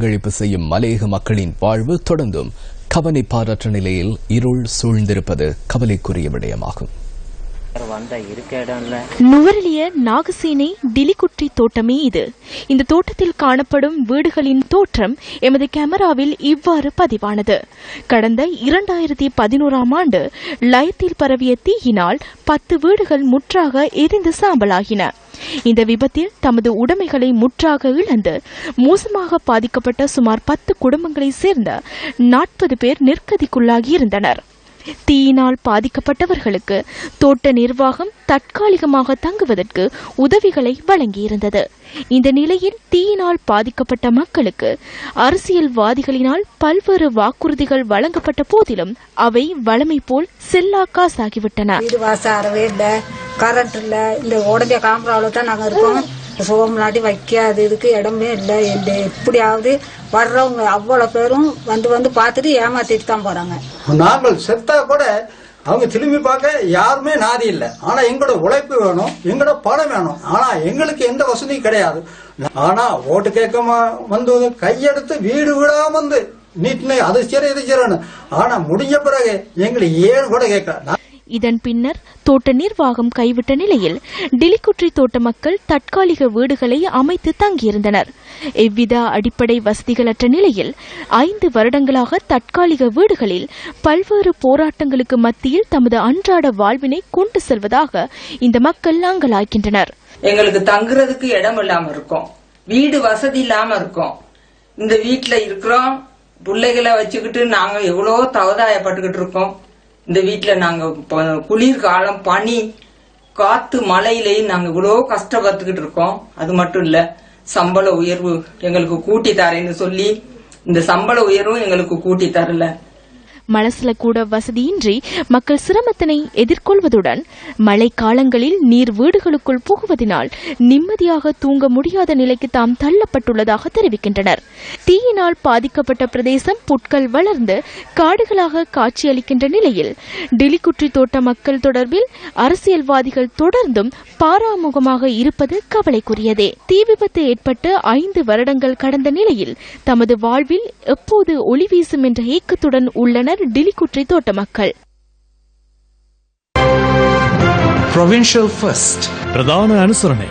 பங்களிப்பு செய்யும் மலையக மக்களின் வாழ்வு தொடர்ந்தும் கவனிப்பாரற்ற நிலையில் இருள் சூழ்ந்திருப்பது கவலைக்குரிய விடயமாகும். நுவரெலிய நாகசேனை டிலிகுற்றி தோட்டமே இது. இந்த தோட்டத்தில் காணப்படும் வீடுகளின் தோற்றம் எமது கேமராவில் இவ்வாறு பதிவானது. கடந்த இரண்டாயிரத்தி பதினோராம் ஆண்டு லயத்தில் பரவிய தீயினால் பத்து வீடுகள் முற்றாக எரிந்து சாம்பலாகின. இந்த விபத்தில் தமது உடைமைகளை முற்றாக இழந்து மோசமாக பாதிக்கப்பட்ட சுமார் பத்து குடும்பங்களைச் சேர்ந்த நாற்பது பேர் நிர்கதிக்குள்ளாகியிருந்தனர் தீயினால் பாதிக்கப்பட்டவர்களுக்கு தோட்ட நிர்வாகம் தற்காலிகமாக தங்குவதற்கு உதவிகளை வழங்கியிருந்தது. இந்த நிலையில் தீயினால் பாதிக்கப்பட்ட மக்களுக்கு அரசியல்வாதிகளினால் பல்வேறு வாக்குறுதிகள் வழங்கப்பட்ட போதிலும் அவை வளமை போல் செல்லா காசாகிவிட்டன. கரண்ட் இல்லை. இந்த உடஞ்ச காம்பராவில் தான் நாங்கள் இருக்கோம். சோம்லாட்டி வைக்காது. இதுக்கு இடமே இல்லை. இந்த எப்படியாவது வர்றவங்க அவ்வளோ பேரும் வந்து வந்து பார்த்துட்டு ஏமாத்திட்டு தான் போறாங்க. நாங்கள் செத்தா கூட அவங்க திரும்பி பார்க்க யாருமே நாதி இல்லை. ஆனா எங்களோட உழைப்பு வேணும். எங்களோட பணம் வேணும். ஆனா எங்களுக்கு எந்த வசதியும் கிடையாது. ஆனா ஓட்டு கேட்க வந்து கையெடுத்து வீடு விடாம வந்து நீட்னு அது சரி இது சரின்னு ஆனா முடிஞ்ச பிறகு எங்களை ஏன் கூட கேட்கல? இதன் பின்னர் தோட்ட நிர்வாகம் கைவிட்ட நிலையில் டிலிக்குற்றி தோட்ட மக்கள் தற்காலிக வீடுகளை அமைத்து தங்கியிருந்தனர். எவ்வித அடிப்படை வசதிகளற்ற நிலையில் ஐந்து வருடங்களாக தற்காலிக வீடுகளில் பல்வேறு போராட்டங்களுக்கு மத்தியில் தமது அன்றாட வாழ்வினை கொண்டு செல்வதாக இந்த மக்கள் அங்கலாய்க்கின்றனர் எங்களுக்கு தங்குறதுக்கு இடம் இல்லாம இருக்கும். வீடு வசதி இல்லாம இருக்கும். இந்த வீட்டுல இருக்கிறோம். பிள்ளைகளை வச்சுக்கிட்டு நாங்க எவ்வளோ தவதாயப்பட்டுக்கிட்டு இருக்கோம். இந்த வீட்டுல நாங்க ப- குளிர்காலம் பனி காத்து மழையிலையும் நாங்க இவ்வளோ கஷ்டப்பட்டுக்கிட்டு இருக்கோம். அது மட்டும் இல்ல சம்பள உயர்வு எங்களுக்கு கூட்டி தரேன்னு சொல்லி இந்த சம்பள உயர்வும் எங்களுக்கு கூட்டி தரல. மலசில கூட வசதியின்றி மக்கள் சிரமத்தினை எதிர்கொள்வதுடன் மழை காலங்களில் நீர் வீடுகளுக்குள் புகுவதினால் நிம்மதியாக தூங்க முடியாத நிலைக்கு தாம் தள்ளப்பட்டுள்ளதாக தெரிவிக்கின்றனர். தீயினால் பாதிக்கப்பட்ட பிரதேசம் புட்கள் வளர்ந்து காடுகளாக காட்சியளிக்கின்ற நிலையில் டிலிக்குற்றி தோட்ட மக்கள் தொடர்பில் அரசியல்வாதிகள் தொடர்ந்தும் பாராமுகமாக இருப்பது கவலைக்குரியதே. தீ விபத்து ஏற்பட்டு ஐந்து வருடங்கள் கடந்த நிலையில் தமது வாழ்வில் எப்போது ஒளி வீசும் என்ற ஏக்கத்துடன் உள்ளனர் டிலிக்குற்றி தோட்ட மக்கள் Provincial First. பிரதான அனுசரணை